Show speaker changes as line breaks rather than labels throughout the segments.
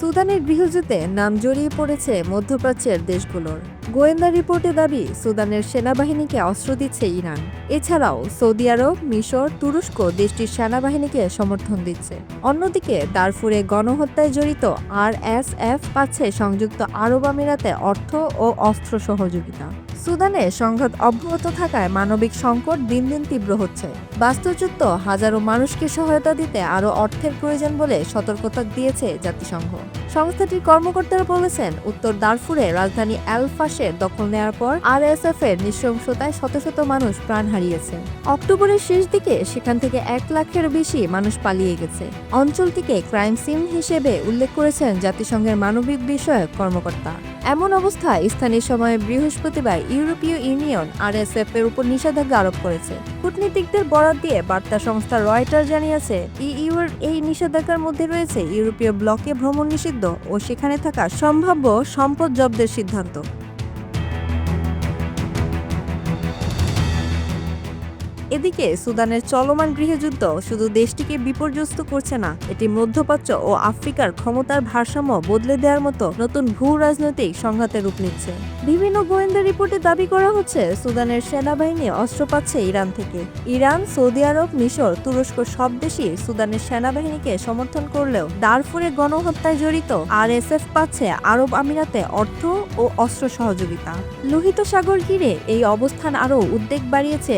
সুদানের গৃহযুদ্ধে নাম জড়িয়ে পড়েছে মধ্যপ্রাচ্যের দেশগুলোর। গোয়েন্দা রিপোর্টে দাবি, সুদানের সেনাবাহিনীকে অস্ত্র দিচ্ছে ইরান। এছাড়াও সৌদি আরব, মিশর, তুরস্ক দেশটির সেনাবাহিনীকে সমর্থন দিচ্ছে। অন্যদিকে, দারফুরে গণহত্যায় জড়িত আর এস এফ পাচ্ছে সংযুক্ত আরব আমিরাতে অর্থ ও অস্ত্র সহযোগিতা। সুদানে সংঘাত অব্যাহত থাকায় মানবিক সংকট দিন দিন তীব্র হচ্ছে। বাস্তুচ্যুত হাজারো মানুষকে সহায়তা দিতে আরও অর্থের প্রয়োজন বলে সতর্কতা দিয়েছে জাতিসংঘ। সংস্থাটির কর্মকর্তারা বলেছেন, উত্তর দারফুরে রাজধানী অ্যালফাসের দখল নেওয়ার পর আরএসএফ এর নৃশংসতায় শত শত মানুষ প্রাণ হারিয়েছে। অক্টোবরের শেষ দিকে সেখান থেকে এক লাখের বেশি মানুষ পালিয়ে গেছে। অঞ্চলটিকে ক্রাইম সিন হিসেবে উল্লেখ করেছেন জাতিসংঘের মানবিক বিষয়ক কর্মকর্তা। এমন অবস্থায় স্থানীয় সময়ে বৃহস্পতিবার ইউরোপীয় ইউনিয়ন আরএসএফ এর উপর নিষেধাজ্ঞা আরোপ করেছে। কূটনীতিকদের বরাত দিয়ে বার্তা সংস্থা রয়টার জানিয়েছে, ইইউর এই নিষেধাজ্ঞার মধ্যে রয়েছে ইউরোপীয় ব্লকে ভ্রমণ নিষিদ্ধ ও সেখানে থাকা সম্ভাব্য সম্পদ জব্দের সিদ্ধান্ত। এদিকে সুদানের চলমান গৃহযুদ্ধ শুধু দেশটিকে বিপর্যস্ত করছে না, এটি মধ্যপ্রাচ্য ও আফ্রিকার ক্ষমতার ভারসাম্য বদলে দেওয়ার মতো নতুন ভূ রাজনৈতিক সংঘাতের রূপ নিচ্ছে। বিভিন্ন গোয়েন্দা রিপোর্টে দাবি করা হচ্ছে, সুদানের সেনাবাহিনী অস্ত্র পাচ্ছে ইরান থেকে। ইরান, সৌদি আরব, মিশর, তুরস্ক সব দেশই সুদানের সেনাবাহিনীকে সমর্থন করলেও দারফুরে গণহত্যায় জড়িত আরএসএফ পাচ্ছে আরব আমিরাতে অর্থ ও অস্ত্র সহযোগিতা। লোহিত সাগর ঘিরে এই অবস্থান আরও উদ্বেগ বাড়িয়েছে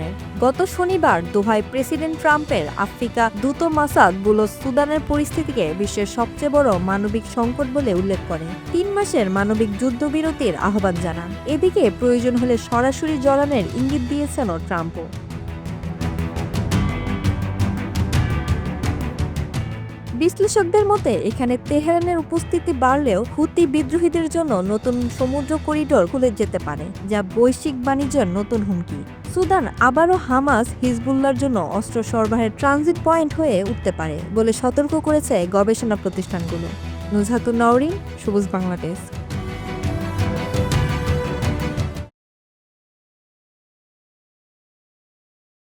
ওয়াশিংটনের গত শনিবার দোহায় প্রেসিডেন্ট ট্রাম্পের আফ্রিকা দূত মাসাদ বুলোস সুদানের পরিস্থিতিকে বিশ্বের সবচেয়ে বড় মানবিক সংকট বলে উল্লেখ করে তিন মাসের মানবিক যুদ্ধবিরতির আহ্বান জানান। এদিকে প্রয়োজন হলে সরাসরি জড়ানের ইঙ্গিত দিয়েছেন ট্রাম্পও। বিশ্লেষকদের মতে, এখানে তেহরানের উপস্থিতি বাড়লেও হুতি বিদ্রোহীদের জন্য নতুন সমুদ্র করিডোর খুলে যেতে পারে, যা বৈশ্বিক বাণিজ্যের নতুন হুমকি। সুদান আবারও হামাস হিজবুল্লার জন্য অস্ত্র সরবরাহের ট্রানজিট পয়েন্ট হয়ে উঠতে পারে বলে সতর্ক করেছে গবেষণা প্রতিষ্ঠানগুলো। নুজহাতুল নওরিন, সবুজ বাংলাদেশ।